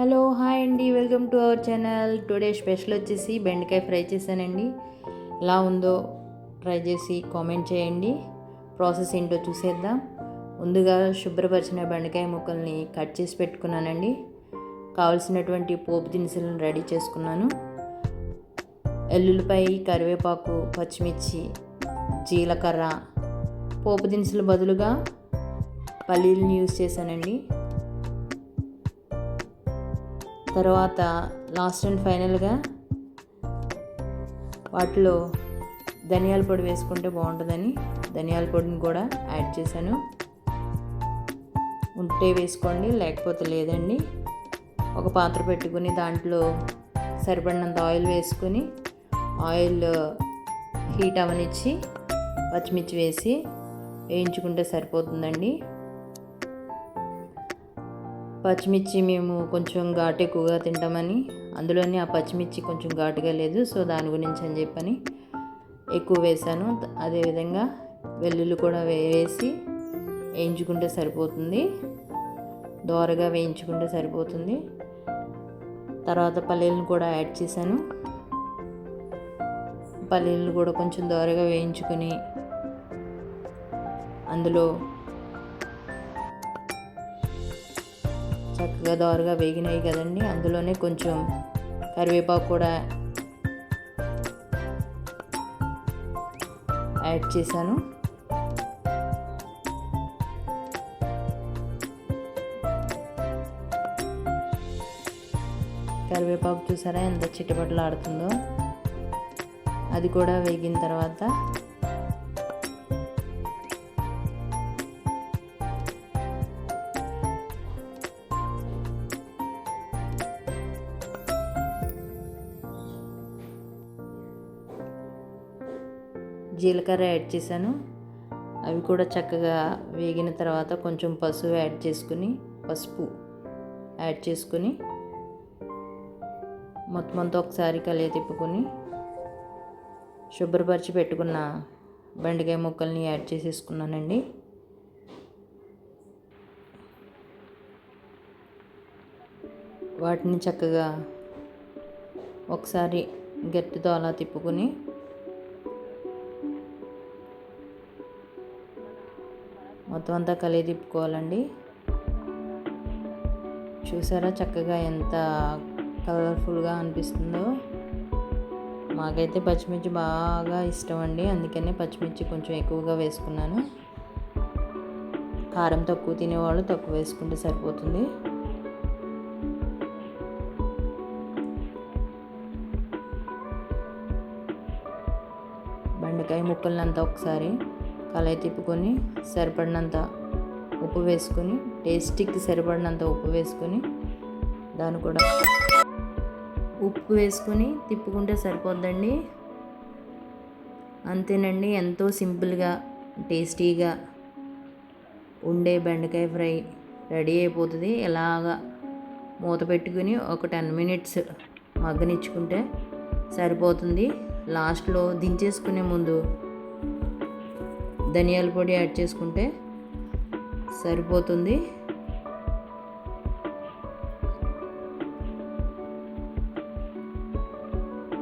Hello hi అండి. Welcome to our channel. Today special వచ్చేసి బెండకాయ ఫ్రై చేశానండి. ఎలా ఉందో ట్రై చేసి కామెంట్ చేయండి. ప్రాసెస్ ఏంటో చూసేద్దాం. ముందుగా శుభ్రపరిచిన బెండకాయ ముక్కల్ని కట్ చేసి పెట్టుకున్నానండి. కావలసినటువంటి పోపు దినుసులను రెడీ చేసుకున్నాను. ఎల్లుల్లిపాయ కరివేపాకు పచ్చిమిర్చి జీలకర్ర. పోపు దినుసుల బదులుగా పల్లీలను యూజ్ చేశానండి. తర్వాత లాస్ట్ అండ్ ఫైనల్గా వాటిలో ధనియాల పొడి వేసుకుంటే బాగుంటుందని ధనియాల పొడిని కూడా యాడ్ చేశాను. ఉంటే వేసుకోండి లేకపోతే లేదండి. ఒక పాత్ర పెట్టుకుని దాంట్లో సరిపడినంత ఆయిల్ వేసుకొని ఆయిల్ హీట్ అవనిచ్చి పచ్చిమిర్చి వేసి వేయించుకుంటే సరిపోతుందండి. పచ్చిమిర్చి మేము కొంచెం ఘాటు ఎక్కువగా తింటామని అందులోనే ఆ పచ్చిమిర్చి కొంచెం ఘాటుగా లేదు సో దాని గురించి అని చెప్పని ఎక్కువ వేసాను. అదేవిధంగా వెల్లుల్లి కూడా వేసి వేయించుకుంటే సరిపోతుంది. దోరగా వేయించుకుంటే సరిపోతుంది. తర్వాత పల్లీలను కూడా యాడ్ చేశాను. పల్లీలను కూడా కొంచెం దోరగా వేయించుకొని అందులో చక్కగా దోరగా వేగినాయి కదండి. అందులోనే కొంచెం కరివేపాకు కూడా యాడ్ చేశాను. కరివేపాకు చూసారా ఎంత చిట్టపట్లు ఆడుతుందో అది కూడా వేగిన తర్వాత జీలకర్ర యాడ్ చేశాను. అవి కూడా చక్కగా వేగిన తర్వాత కొంచెం పసుపు యాడ్ చేసుకుని పసుపు యాడ్ చేసుకుని మొత్తం అంతా ఒకసారి కలియ తిప్పుకొని శుభ్రపరిచి పెట్టుకున్న బెండకాయ ముక్కల్ని యాడ్ చేసేసుకున్నానండి. వాటిని చక్కగా ఒకసారి గట్టితో అలా తిప్పుకొని మొత్తం అంతా కలిగి తిప్పుకోవాలండి. చూసారా చక్కగా ఎంత కలర్ఫుల్గా అనిపిస్తుందో. మాకైతే పచ్చిమిర్చి బాగా ఇష్టం అండి అందుకనే పచ్చిమిర్చి కొంచెం ఎక్కువగా వేసుకున్నాను. కారం తక్కువ తినేవాళ్ళు తక్కువ వేసుకుంటే సరిపోతుంది. బెండకాయ ముక్కలంతా ఒకసారి కళాయి తిప్పుకొని సరిపడినంత ఉప్పు వేసుకొని టేస్టీకి సరిపడినంత ఉప్పు వేసుకొని దాన్ని కూడా ఉప్పు వేసుకొని తిప్పుకుంటే సరిపోద్దండి. అంతేనండి ఎంతో సింపుల్గా టేస్టీగా ఉండే బెండకాయ ఫ్రై రెడీ అయిపోతుంది. ఎలాగా మూత పెట్టుకుని ఒక టెన్ మినిట్స్ మగ్గనిచ్చుకుంటే సరిపోతుంది. లాస్ట్లో దించేసుకునే ముందు ధనియాల పొడి యాడ్ చేసుకుంటే సరిపోతుంది.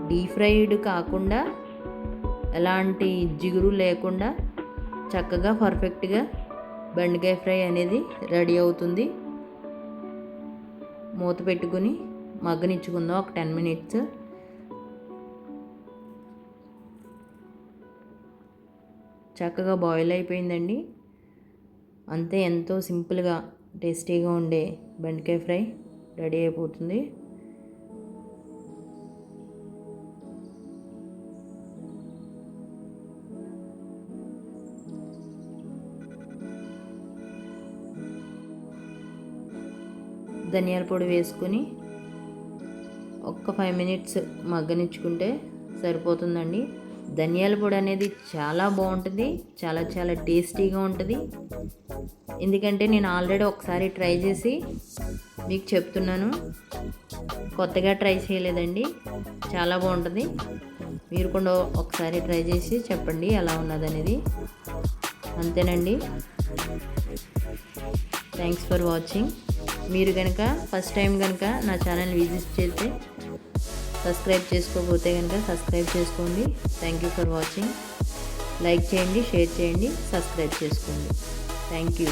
డీప్ ఫ్రైడ్ కాకుండా ఎలాంటి జిగురు లేకుండా చక్కగా పర్ఫెక్ట్గా బెండకాయ ఫ్రై అనేది రెడీ అవుతుంది. మూత పెట్టుకుని మగ్గనిచ్చుకుందాం. ఒక టెన్ మినిట్స్ చక్కగా బాయిల్ అయిపోయిందండి. అంతే ఎంతో సింపుల్గా టేస్టీగా ఉండే బెండకాయ ఫ్రై రెడీ అయిపోతుంది. ధనియాల పొడి వేసుకొని ఒక్క ఫైవ్ మినిట్స్ మగ్గనిచ్చుకుంటే సరిపోతుందండి. ధనియాల పొడి అనేది చాలా బాగుంటుంది చాలా చాలా టేస్టీగా ఉంటుంది. ఎందుకంటే నేను ఆల్రెడీ ఒకసారి ట్రై చేసి మీకు చెప్తున్నాను. కొత్తగా ట్రై చేయలేదండి చాలా బాగుంటుంది. మీరు కూడా ఒకసారి ట్రై చేసి చెప్పండి ఎలా ఉన్నదనేది అంతేనండి. థ్యాంక్స్ ఫర్ వాచింగ్ మీరు కనుక ఫస్ట్ టైం కనుక నా ఛానల్ విజిట్ చేస్తే సబ్స్క్రైబ్ చేసుకోకపోతే కనుక సబ్స్క్రైబ్ చేసుకోండి. Thank you for watching like చేయండి షేర్ చేయండి సబ్స్క్రైబ్ చేసుకోండి. Thank you